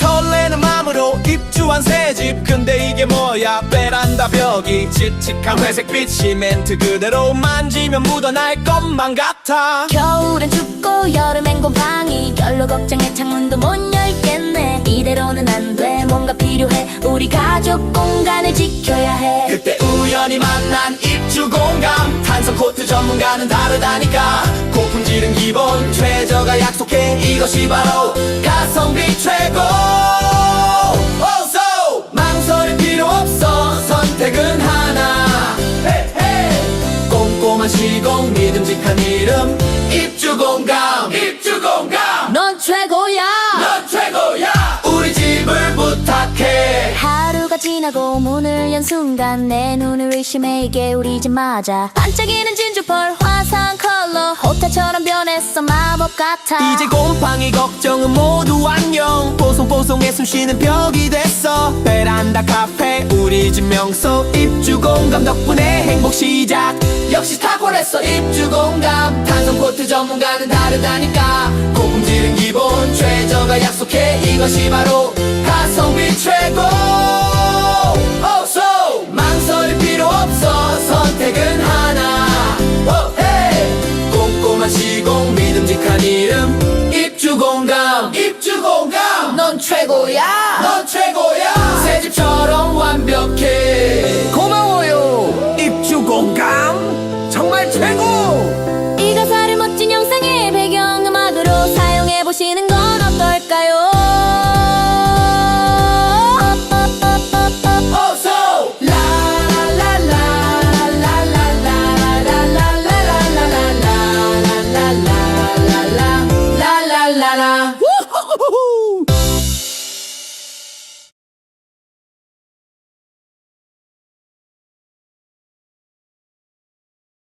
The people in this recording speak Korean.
설레는 마음으로 입주한 새집. 근데 이게 뭐야? 베란다 벽이 칙칙한 회색빛 시멘트 그대로 만지면 묻어날 것만 같아. 겨울엔 춥고 여름엔 곰팡이. 결로 걱정해 창문도 못 열겠네. 이대로는 안 돼. 뭔가 필요해. 우리 가족 공간을 지켜야 해. 그때 우연히 만난 입주 공감 탄소 전문가는 다르다니까. 고품질은 기본 최저가 약속해. 이것이 바로 가성비 최고. 오소 망설일 필요 없어. 선택은 하나. 꼼꼼한 시공 믿음직한 이름 입주공간. 끝나고 문을 연 순간 내 눈을 의심해 이게 우리 집 맞아. 반짝이는 진주펄 화사한 컬러 호타처럼 변했어 마법 같아. 이제 곰팡이 걱정은 모두 안녕. 보송보송해 숨쉬는 벽이 됐어. 베란다 카페 우리 집 명소 입주 공감 덕분에 행복 시작. 역시 탁월했어 입주 공감. 탄성 코트 전문가는 다르다니까. 고품질은 기본 최저가 약속해. 이것이 바로 가성비 최고. 최고야 너 최고야 새 집처럼 완벽해 고마워요 입주 공감 정말 최고 이 가사를 멋진 영상의 배경음악으로 사용해보시는 건 어떨까요